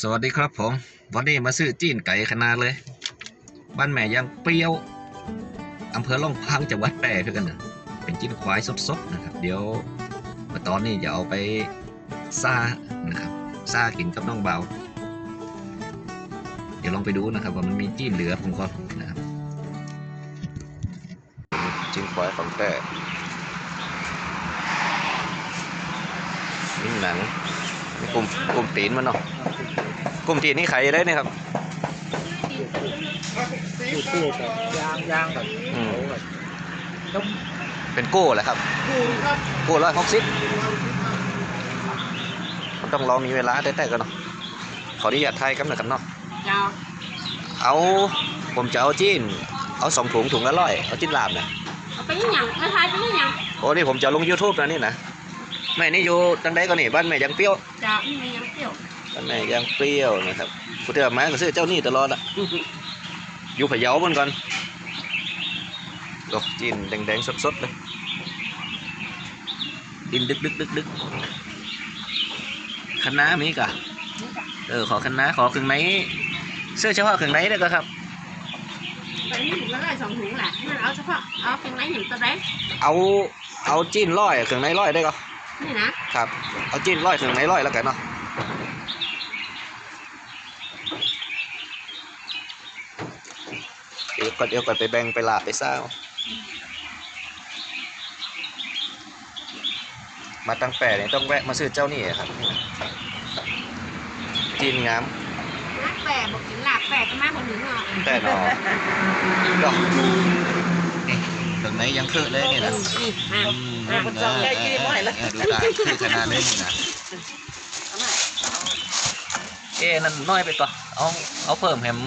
สวัสดีครับผม วันนี้มาซื้อจีนไก่ขนาดเลย บ้านแม่ยังเปรี้ยวอำเภอล่องพังจังหวัดแพร่คือกันนะเป็นจีนควายสดๆนะครับ เดี๋ยวมาตอนนี้จะเอาไปซ่านะครับซ่ากินกับน้องเบา เดี๋ยวลองไปดูนะครับว่ามันมีจีนเหลือผมก่อนนะครับจีนควายของแพร่นี่หนังนี่ กลุ่มกลุ่มตีนมันเนาะกลุ่มตีนนี่ไข่ได้เนี่ยครับพูดพูดแบบย่างย่างแบบอืมเขาแบบต้มเป็นกู้แหละครับพูดครับกู้ร้อยหกสิบมันต้องรอมีเวลาแต่แต่กันเนาะขออนุญาตไทยกันหน่อยกันเนาะเจ้าเอาผมจะเอาจีนเอาสองถุงถุงละร้อยเอาจีนลาบเนี่ยเอาไปยังยังไม่ทายไปยังยังโอ้นี่ผมจะลง YouTube นะนี่นะ แม่นี่อยู่ตังใดก็นี่บ้านแม่ยังเปรี้ยวเจ้านี่มันยังเปรี้ยวบ้านแม่ยังเปรี้ยวนะครับกูเตือนมาก็ซื้อเจ้านี่ตลอดอะอยู่พะเยาบนก่อนดอกจีนแดงๆสดๆเลยดินดึกดึกดึกดึกคณะน้ามีกะเออขอคณะน้าขอเครื่องในเสื้อเฉพาะเครื่องในได้ก็ครับไปนี่ถุงละร้อยสองถุงแหละมันเอาเฉพาะเอาเป็นไรหนึ่งตัวแรกเอาเอาจีนร้อยเครื่องในร้อยได้ก็ นี่นะครับ เอาจีนร้อยเครื่องในร้อยแล้วกันเนาะเดี๋ยวก่อนเดี๋ยวก่อนไปแบ่งไปลาบไปซ่าวมาตั้งแปะเนี่ยต้องแวะมาซื้อเจ้านี่ครับจีนงามนักแปะบอกถึงหลักแปะก็มากกว่าหนึ่งอะแต่หนอดอก นี่เครื่องในยังคือเลยนี่นะนี่อะอืมเออเออเออดูตาคือขนาดเล่นนี่นะเอ๊ะนั่นน้อยไปก่อเอาเอาเพิ่มแฮม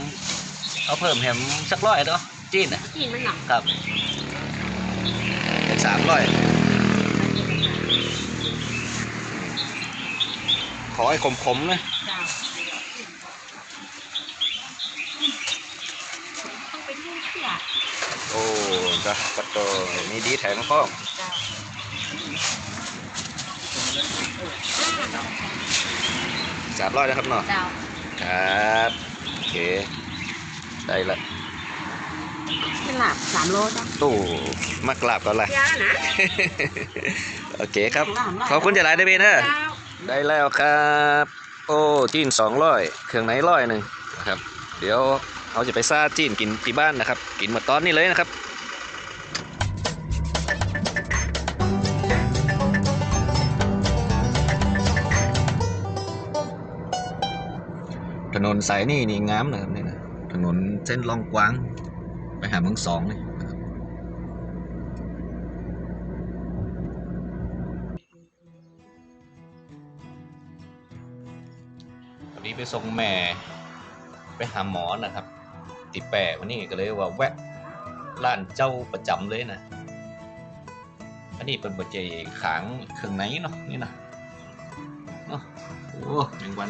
เอาเพิ่มแฮมสักร้อยเนาะจีนอะกินมันหนักครับเป็นสามร้อยขอให้ขมๆนะ เจ้าต้องไปที่เสีย โอ้ จ้ะปัตโตมีดีแถมมาพ้องเจ้าสามร้อยนะครับเนาะเจ้าครับโอเคได้ละเป็นหลักสามโลจ้ะตู้มากราบก่อนละยานะโอเคครับ ขอบคุณจะหลายได้เบนเนอร์เจ้าได้แล้วครับ โอ้จีนสองร้อยเครื่องไหนร้อยหนึ่งนะครับ เดี๋ยวเขาจะไปซ่าจีนกินที่บ้านนะครับ กินหมดตอนนี้เลยนะครับ นนสายนี่นี่งามนะครับนี่นะถนนเส้นลองกวาง ไปหาเมืองสองเลยนะครับวันนี้ไปส่งแม่ไปหาหมอนะครับ ติแปะวันนี้ก็เลยว่าแวะร้านเจ้าประจำเลยนะ อันนี้เป็นบัจเจขางเครื่องในเนาะนี่นะโอ้แมงวัน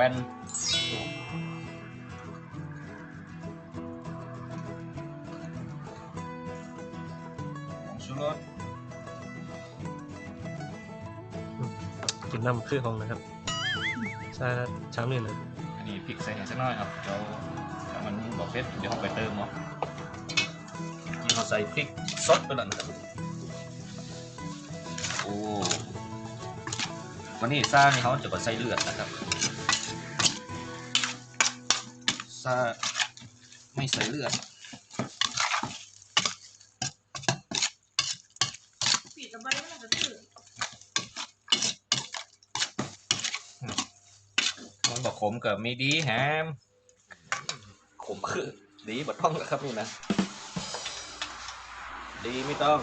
วนผงชูรสกินน้ำคือของนะครับใช่แล้วช้ำนี่นะอันนี้พริกใส่ให้สักหน่อยครับเดี๋ยวถ้ามันบอกเผ็ดเดี๋ยวเราไปเติมเนาะนี่เราใส่พริกสดไปแล้วนะครับโอ้วันนี้ซ่านี่เขาจะก็ใส่เลือดนะครับ ซ่าไม่ใส่เลือดปิดตะไบแล้วก็ถือมันบอกขมกับมีดีแฮมขมคือดีบ่ต้องแล้วครับนี่นะ ดีไม่ต้อง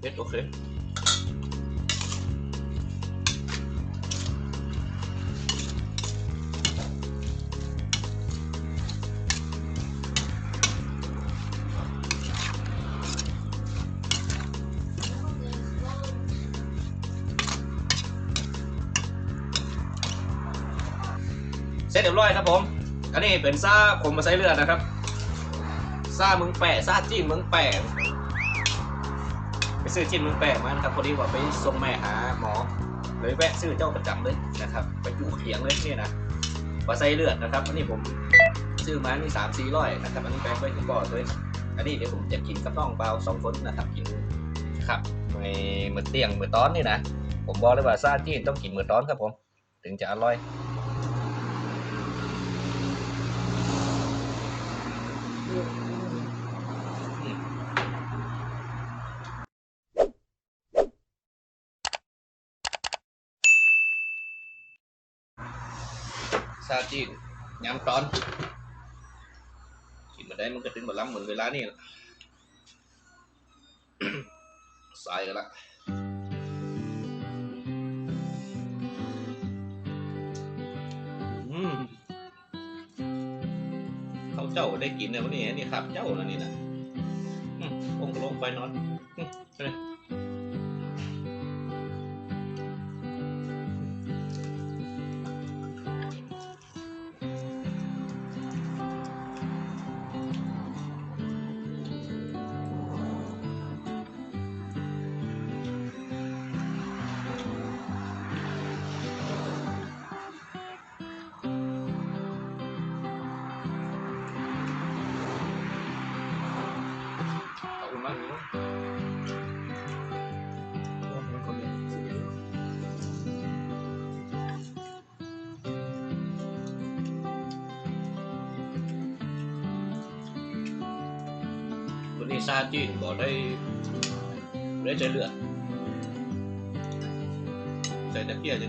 เด็ดโอเค ร้อยครับผม อันนี้เป็นซ่าขมมาใส่เลือดนะครับซ่ามึงแปะซ่าจิ้นมึงแปะไปซื้อจิ้นมึงแปะมานะครับพอดีว่าไปส่งแม่หาหมอเลยแวะซื้อเจ้าประจำเลยนะครับไปอยู่เขียงเลยนี่นะมาใส่เลือดนะครับ อันนี้ผมซื้อมานี่สามสี่ร้อยนะครับอันนี้แปะไว้ที่ก่อนเลยอันนี้เดี๋ยวผมจะกินกับน้องเบาสองคนนะครับกินครับในมือเตียงมือตอนนี่นะผมบอกเลยว่าซาจิ้นต้องกินมือตอนครับผม ถึงจะอร่อย ซาจีนยำตอนกินมาได้มันก็ถึงมาล้ำเหมือนเวลานี่ละใส่กันละอืมเขาเจ้าได้กินในวันนี้นี่ครับ เจ้าแล้วนี่นะอืมลงก็ลงไปนอน วันนี้ซาจีนบอกได้ได้ใจเลือดใส่ตะเกียบอย่า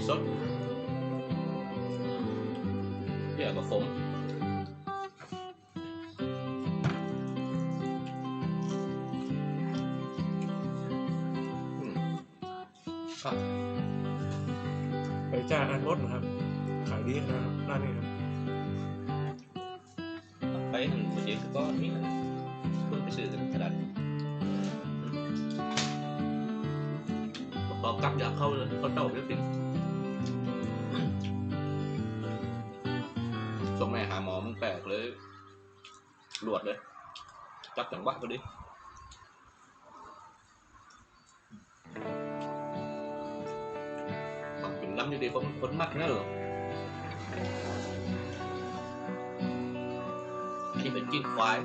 งเดียวเลยถึงไหนคือรับใส่พันไปตำไหนยังเปรี้ยวแวะซื้อได้อย่างนั้นนะชีดใหม่สดเดี๋ยวก็ขมอืมครับไปจ้าอันรถนะครับ ขายดีนะครับร้านนี้ครับไปทางประเทศก็นี่นะเพิ่งไปซื้อกันกระดาษตอบกลับอยากเข้าเลยเขาเจ้าเรียบร้อย ส่งแม่หาหมอมึงแปลกเลยหลวดเลย จับจังหวะก็ดิต้องเป็นล้ำอยู่ดีผมคนมากนะเหรออันนี้เป็นจิ้นควาย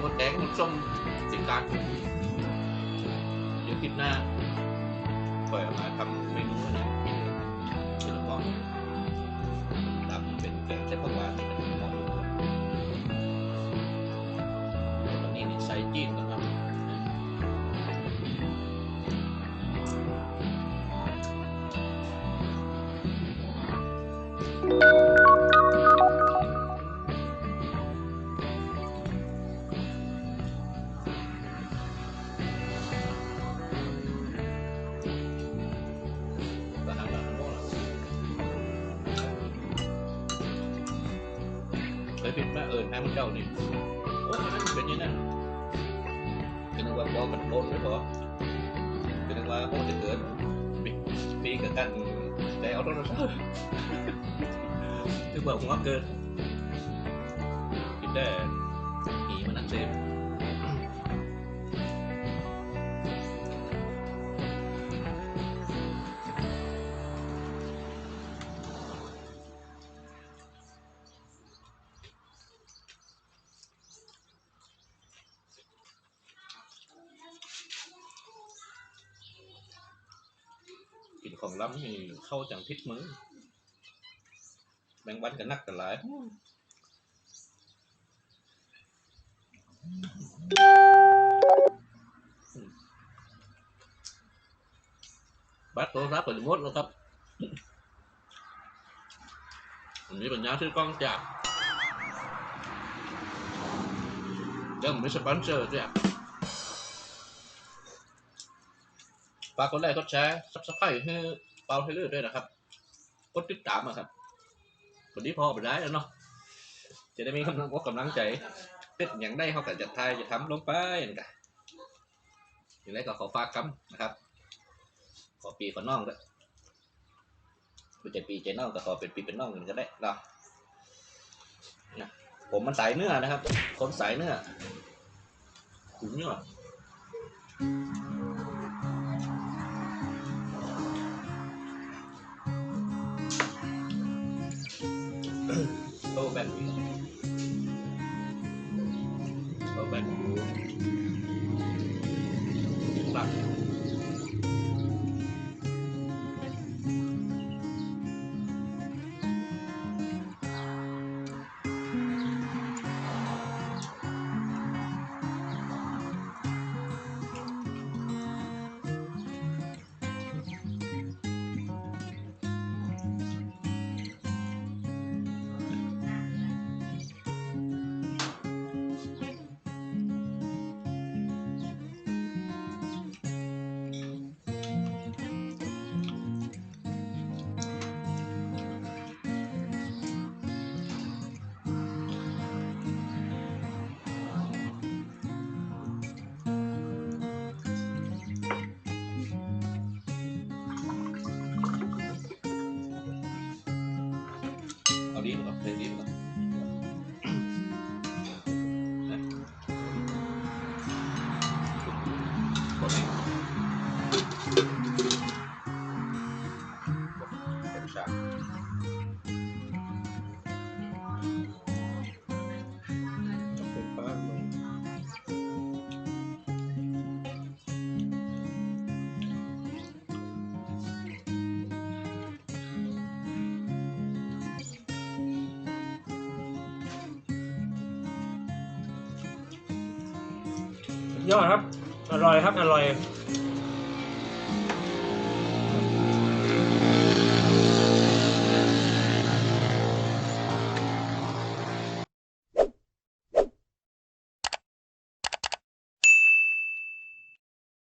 ไข่มดแดงมดส้มสิการเดี๋ยวคิดหน้าปล่อยออกมาทำเมนูอะไรกินเป็นหม้อทำเป็นแกงใช้ผักหวานที่มันหมาะแล้ววันนี้นี่ใส่จีน ยผิดไหมเออแม่มันเจ้านี่โอ้ยนั่นเป็นอยังนั้นเป็นว่าบอมันโดนไม่พอเป็นว่าโอ้จะเกิดปีปีกับกันได้เอาโทรศัพท์คือบอกว่าเกิดคิดได้หีมันอักเสบกินของล้ำนี่เข้าจังพิษมือแมงวันกันนักกันหลายบัตรโทรศัพท์เปิดหม ดแล้วครับวันนี้ปัญญาซื้อกล้องจากยังไม่สปอนเซ ฝากกดไลค์กดแชร์ซับสไครต์ให้เปาเทเลอร์ด้วยนะครับ กดติดตามอะครับวันนี้พอไปได้แล้วเนาะจะได้มีกำลังอกกำลังใจเป็นอย่างได้เขากับจะทายจะทำลงไปอย่างกันอย่างไรก็ขอฝากคำนะครับ ขอปีขอน้องด้วยไม่ใช่ปีใจน้องก็ขอเป็นปีเป็นน้องกันก็ได้เนาะนะผมมันสายเนื้อนะครับ คนสายเนื้อขุนเนื้อ โต เอาดีก่อ ยอดครับ อร่อยครับ อร่อย